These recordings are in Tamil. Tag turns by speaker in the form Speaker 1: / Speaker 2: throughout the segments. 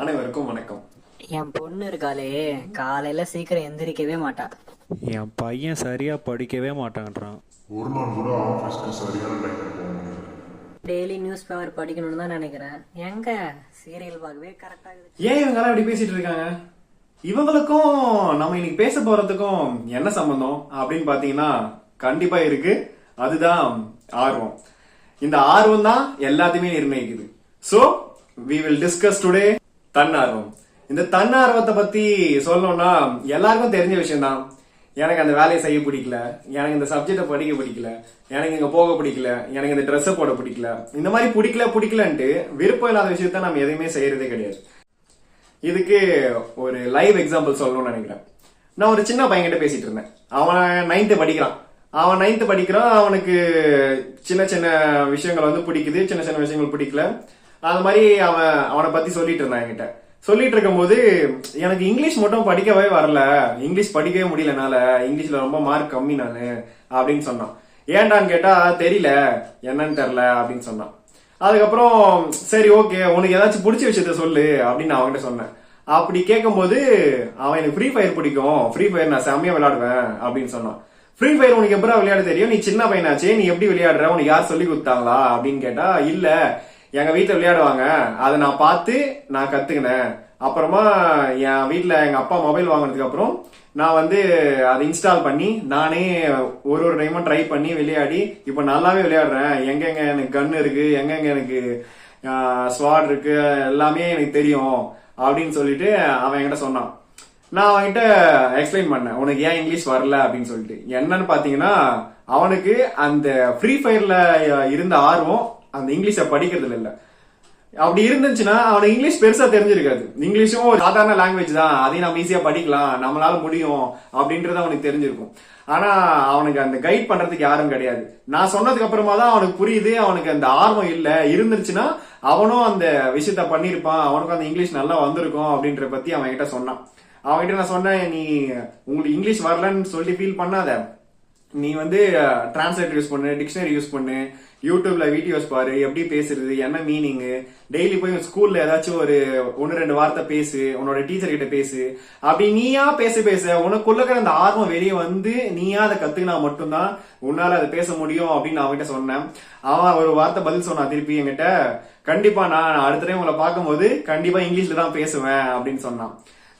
Speaker 1: அனைவருக்கும் வணக்கம்.
Speaker 2: என் பொண்ணு இருக்காளே காலையில சீக்கிரம் எந்திரிக்கவே மாட்டா.
Speaker 3: என் பையன் சரியா படிக்கவே மாட்டான்றான்.
Speaker 4: ஒரு நாள் கூட ஆஃபீஸ்க்கு சரியான டைம்
Speaker 2: டெய்லி நியூஸ் பேப்பர் படிக்கணும்னு தான் நினைக்கிறேன். எங்க? சீரியல் பார்க்கவே கரெக்டா
Speaker 1: ஏன் இவங்க இப்படி பேசிட்டு இருக்காங்க? இவங்களுக்கும் நம்ம இன்னைக்கு பேச போறதுக்கும் என்ன சம்பந்தம்? அப்படின்னு பாத்தீங்கன்னா கண்டிப்பா இருக்கு. அதுதான் ஆர்வம். இந்த ஆர்வம் தான் எல்லாத்தையுமே நிர்ணயிக்குது. So we will discuss today தன்னார்வம். இந்த தன்னார்வத்தை பத்தி சொல்லணும்னா எல்லாருக்கும் தெரிஞ்ச விஷயம் தான் எனக்கு அந்த வேலையை செய்ய பிடிக்கல. எனக்கு இந்த சப்ஜெக்டை படிக்க பிடிக்கல. எனக்கு இங்க போக பிடிக்கல. எனக்கு இந்த ட்ரெஸ்ஸை போட பிடிக்கல. இந்த மாதிரி பிடிக்கல பிடிக்கலன்ட்டு விருப்பம் இல்லாத விஷயத்த நம்ம எதையுமே செய்யறதே கிடையாது. இதுக்கு ஒரு லைவ் எக்ஸாம்பிள் சொல்லணும்னு நினைக்கிறேன். நான் ஒரு சின்ன பையன்கிட்ட பேசிட்டு இருந்தேன். அவன் நைன்த்து படிக்கிறான். அவன் நைன்த்து படிக்கிறான். அவனுக்கு சின்ன சின்ன விஷயங்கள் வந்து பிடிக்குது. சின்ன சின்ன விஷயங்கள் பிடிக்கல. அது மாதிரி அவன் அவனை பத்தி சொல்லிட்டு இருந்தான் என்கிட்ட. சொல்லிட்டு இருக்கும்போது எனக்கு இங்கிலீஷ் மட்டும் படிக்கவே வரல. இங்கிலீஷ் படிக்கவே முடியலனால இங்கிலீஷ்ல ரொம்ப மார்க் கம்மி நானு அப்படின்னு சொன்னான். ஏன்டான்னு கேட்டா தெரியல. என்னன்னு தெரியல அப்படின்னு சொன்னான். அதுக்கப்புறம் சரி ஓகே உனக்கு ஏதாச்சும் பிடிச்ச விஷயத்த சொல்லு அப்படின்னு நான் அவன்கிட்ட சொன்னேன். அப்படி கேட்கும்போது அவன் எனக்கு ஃப்ரீ ஃபயர் பிடிக்கும். ஃப்ரீ ஃபயர் நான் செம்மையா விளையாடுவேன் அப்படின்னு சொன்னான். ஃப்ரீ ஃபயர் உனக்கு எப்படா விளையாட தெரியும்? நீ சின்ன பையனாச்சே நீ எப்படி விளையாடுற? உனக்கு யார் சொல்லி கொடுத்தாங்களா? அப்படின்னு கேட்டா இல்ல. எங்க வீட்டுல விளையாடுவாங்க. அதை நான் பார்த்து நான் கத்துக்கினேன். அப்புறமா என் வீட்டில் எங்க அப்பா மொபைல் வாங்கினதுக்கு அப்புறம் நான் வந்து அதை இன்ஸ்டால் பண்ணி நானே ஒரு ஒரு டைமும் ட்ரை பண்ணி விளையாடி இப்போ நல்லாவே விளையாடுறேன். எங்கெங்க எனக்கு கன் இருக்கு எங்கெங்க எனக்கு ஸ்வாட் இருக்கு எல்லாமே எனக்கு தெரியும் அப்படின்னு சொல்லிட்டு அவன் என்கிட்ட சொன்னான். நான் அவன்கிட்ட எக்ஸ்பிளைன் பண்ணேன். உனக்கு ஏன் இங்கிலீஷ் வரல அப்படின்னு சொல்லிட்டு. என்னன்னு பாத்தீங்கன்னா அவனுக்கு அந்த ஃப்ரீ ஃபயர்ல இருந்த ஆர்வம் அந்த இங்கிலீஷை படிக்கிறதுல இல்ல. அப்படி இருந்துச்சுன்னா அவனுக்கு இங்கிலீஷ் பெருசா தெரிஞ்சிருக்காது. இங்கிலீஷும் ஒரு சாதாரண லாங்குவேஜ் தான். அதையும் நம்ம ஈஸியா படிக்கலாம். நம்மளால முடியும் அப்படின்றது அவனுக்கு தெரிஞ்சிருக்கும். ஆனா அவனுக்கு அந்த கைட் பண்றதுக்கு யாரும் கிடையாது. நான் சொன்னதுக்கு அப்புறமா தான் அவனுக்கு புரியுது. அவனுக்கு அந்த ஆர்வம் இல்ல. இருந்துச்சுன்னா அவனும் அந்த விஷயத்த பண்ணிருப்பான். அவனுக்கும் அந்த இங்கிலீஷ் நல்லா வந்திருக்கும் அப்படின்ற பத்தி அவன் கிட்ட சொன்னான். அவன்கிட்ட நான் சொன்னேன் நீ உங்களுக்கு இங்கிலீஷ் வரலன்னு சொல்லி ஃபீல் பண்ணாத. நீ வந்து டிரான்ஸ்லேட்டர் யூஸ் பண்ணு டிக்ஷனரி யூஸ் பண்ணு யூடியூப்ல வீடியோஸ் பாரு எப்படி பேசுறது என்ன மீனிங் டெய்லி போய் ஸ்கூல்ல ஏதாச்சும் ஒரு ஒன்னு ரெண்டு வார்த்தை பேசு உன்னோட டீச்சர் கிட்ட பேசு அப்படி நீயா பேச பேச உனக்குள்ள இருக்கிற அந்த ஆர்வம் வெளியே வந்து நீயா அதை கத்துக்கினா மட்டும்தான் உன்னால அதை பேச முடியும் அப்படின்னு நான் அவன்கிட்ட சொன்னேன். அவன் ஒரு வார்த்தை பதில் சொன்னான் திருப்பி என்கிட்ட கண்டிப்பா நான் அடுத்த டைம் உங்களை பார்க்கும்போது கண்டிப்பா இங்கிலீஷ்ல தான் பேசுவேன் அப்படின்னு சொன்னான்.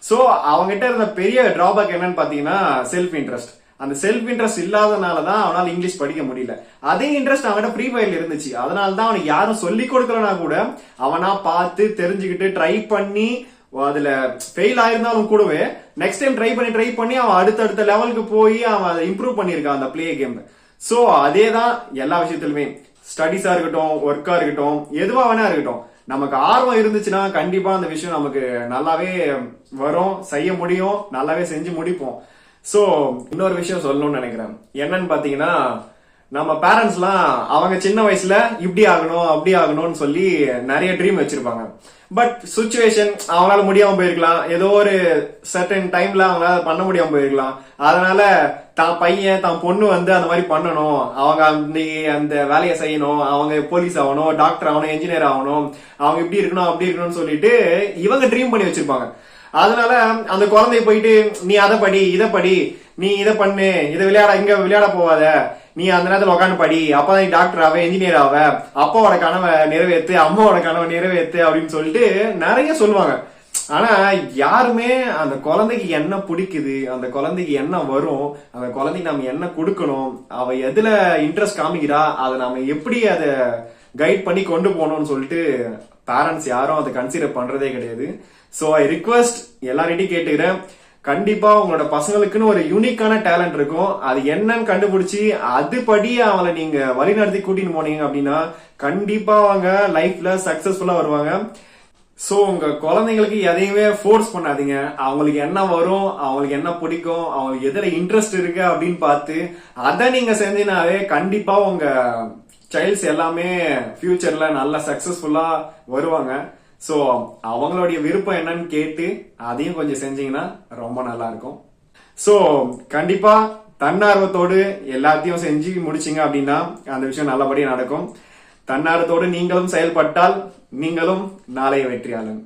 Speaker 1: சோ அவங்ககிட்ட இருந்த பெரிய டிராபேக் என்னன்னு பாத்தீங்கன்னா செல்ஃப் இன்ட்ரெஸ்ட் அந்த செல்ஃப் இன்ட்ரெஸ்ட் இல்லாதனால தான் அவனால் இங்கிலீஷ் படிக்க முடியல. அதே இன்ட்ரெஸ்ட் அவன்கிட்ட ஃப்ரீ ஃபயர்ல இருந்துச்சு. அதனால தான் அவனுக்கு யாரும் சொல்லி கொடுக்கலனா கூட அவனா பார்த்து தெரிஞ்சுக்கிட்டு ட்ரை பண்ணி அதுல ஃபெயில் ஆயிருந்தாலும் கூடவே நெக்ஸ்ட் டைம் ட்ரை பண்ணி ட்ரை பண்ணி அவன் அடுத்தடுத்த லெவலுக்கு போய் அவன் அதை இம்ப்ரூவ் பண்ணியிருக்கான் அந்த பிளே கேம் சோ அதே தான் எல்லா விஷயத்திலுமே. ஸ்டடிஸா இருக்கட்டும் ஒர்க்கா இருக்கட்டும் எதுவா வேணா இருக்கட்டும். நமக்கு ஆர்வம் இருந்துச்சுன்னா கண்டிப்பா அந்த விஷயம் நமக்கு நல்லாவே வரும் செய்ய முடியும் நல்லாவே செஞ்சு முடிப்போம். ஸோ இன்னொரு விஷயம் சொல்லணும்னு நினைக்கிறேன். என்னன்னு பார்த்தீங்கன்னா நம்ம பேரண்ட்ஸ்லாம் அவங்க சின்ன வயசுல இப்படி ஆகணும் அப்படி ஆகணும்னு சொல்லி நிறைய ட்ரீம் வச்சிருப்பாங்க. பட் சுச்சுவேஷன் அவங்களால முடியாம போயிருக்கலாம். ஏதோ ஒரு சர்டன் டைம்ல அவங்களால பண்ண முடியாம போயிருக்கலாம். அதனால தான் பையன் தான் பொண்ணு வந்து அந்த மாதிரி பண்ணணும். அவங்க அந்த அந்த வேலையை செய்யணும். அவங்க போலீஸ் ஆகணும் டாக்டர் ஆகணும் இன்ஜினியர் ஆகணும். அவங்க இப்படி இருக்கணும் அப்படி இருக்கணும்னு சொல்லிட்டு இவங்க ட்ரீம் பண்ணி வச்சிருப்பாங்க. அதனால அந்த குழந்தைய போயிட்டு நீ அதை படி இதை படி. நீ இதை பண்ணு. இதை விளையாட இங்க விளையாட போவாத நீ அந்த நேரத்தில் உட்காந்து படி. அப்பதான் நீ டாக்டர் ஆவ இன்ஜினியர் ஆவ. அப்பாவோட கனவை நிறைவேத்து அம்மாவோட கனவை நிறைவேற்று அப்படின்னு சொல்லிட்டு நிறைய சொல்லுவாங்க. ஆனா யாருமே அந்த குழந்தைக்கு என்ன பிடிக்குது அந்த குழந்தைக்கு என்ன வரும் அந்த குழந்தைக்கு நம்ம என்ன கொடுக்கணும் அவ எதுல இன்ட்ரெஸ்ட் காமிக்கிறா அதை நாம எப்படி அதை கைட் பண்ணி கொண்டு போகணும்னு சொல்லிட்டு பேரண்ட்ஸ் யாரும் அதை கன்சிடர் பண்றதே கிடையாது. ஸோ ஐ ரிக்வஸ்ட் எல்லார்கிட்டையும் கேட்டுக்கிறேன். கண்டிப்பா உங்களோட பசங்களுக்குன்னு ஒரு யூனிக்கான டேலண்ட் இருக்கும். அது என்னன்னு கண்டுபிடிச்சி அதுபடி அவளை நீங்க வழிநடத்தி கூட்டின்னு போனீங்க அப்படின்னா கண்டிப்பா அவங்க லைஃப்ல சக்சஸ்ஃபுல்லா வருவாங்க. சோ உங்க குழந்தைங்களுக்கு எதையுமே ஃபோர்ஸ் பண்ணாதீங்க. அவங்களுக்கு என்ன வரும் அவங்களுக்கு என்ன பிடிக்கும் அவங்களுக்கு எதுல இன்ட்ரெஸ்ட் இருக்கு அப்படின்னு பார்த்து அதை நீங்க செஞ்சினாவே கண்டிப்பா உங்க சைல்ட்ஸ் எல்லாமே ஃபியூச்சர்ல நல்லா சக்சஸ்ஃபுல்லா வருவாங்க. ஸோ அவங்களுடைய விருப்பம் என்னன்னு கேட்டு அதையும் கொஞ்சம் செஞ்சீங்கன்னா ரொம்ப நல்லா இருக்கும் ஸோ கண்டிப்பா தன்னார்வத்தோடு எல்லாத்தையும் செஞ்சு முடிச்சிங்க அப்படின்னா அந்த விஷயம் நல்லபடியாக நடக்கும். தன்னார்வத்தோடு நீங்களும் செயல்பட்டால் நீங்களும் நாளைய வெற்றியாளன்